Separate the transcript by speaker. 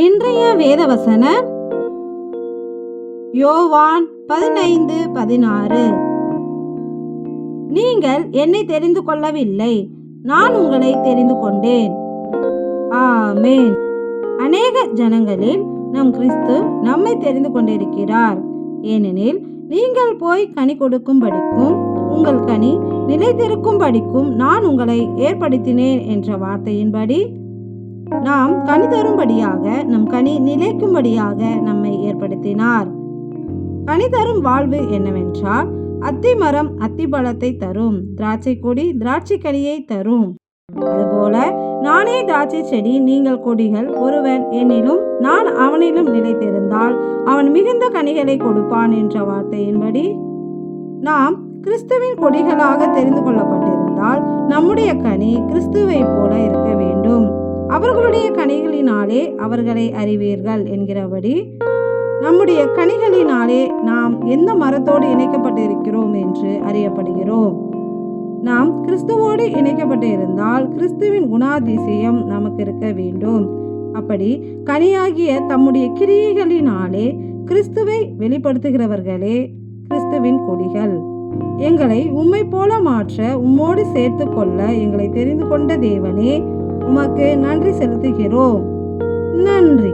Speaker 1: இன்றைய வேதவசன யோவான் பதினைந்து பதினாறு. நீங்கள் என்னை தெரிந்து கொள்ளவில்லை நான் உங்களை தெரிந்து கொண்டேன். ஆமேன். அநேக ஜனங்களில் நம் கிறிஸ்து நம்மை தெரிந்து கொண்டிருக்கிறார். ஏனெனில் நீங்கள் போய் கனி கொடுக்கும்படிக்கும் உங்கள் கனி நிலைத்திருக்கும்படிக்கும் நான் உங்களை ஏற்படுத்தினேன் என்ற வார்த்தையின்படி நாம் கனி தரும்படியாக நம் கனி நிலைக்கும்படியாக நம்மை ஏற்படுத்தினார். கனி தரும் வாழ்வு என்னவென்றால் அத்தி மரம் அத்தி பழத்தை தரும் திராட்சை கொடி திராட்சை கனியை தரும். அதுபோல நானே திராட்சை செடி நீங்கள் கொடிகள் ஒருவன் என்னிலும் நான் அவனிலும் நிலைத்திருந்தால் அவன் மிகுந்த கனிகளை கொடுப்பான் என்ற வார்த்தையின்படி நாம் கிறிஸ்துவின் கொடிகளாக தெரிந்து கொள்ளப்பட்டிருந்தால் நம்முடைய கனி கிறிஸ்துவை போல இருக்க வேண்டும். அவர்களுடைய கனிகளினாலே அவர்களை அறிவீர்கள் என்கிறபடி நம்முடைய கனிகளினாலே நாம் எந்த மரத்தோடு இணைக்கப்பட்டிருக்கிறோம் என்று அறியப்படுகிறோம். நாம் கிறிஸ்துவோடு இணைக்கப்பட்டு இருந்தால் கிறிஸ்துவின் குணாதிசயம் நமக்கு இருக்க வேண்டும். அப்படி கனியாகிய தம்முடைய கிரியைகளினாலே கிறிஸ்துவை வெளிப்படுத்துகிறவர்களே கிறிஸ்துவின் கொடிகள். எங்களை உம்மை போல மாற்ற உம்மோடு சேர்த்து கொள்ள எங்களை தெரிந்து கொண்ட தேவனே உமக்கு நன்றி செலுத்துகிறோம். நன்றி.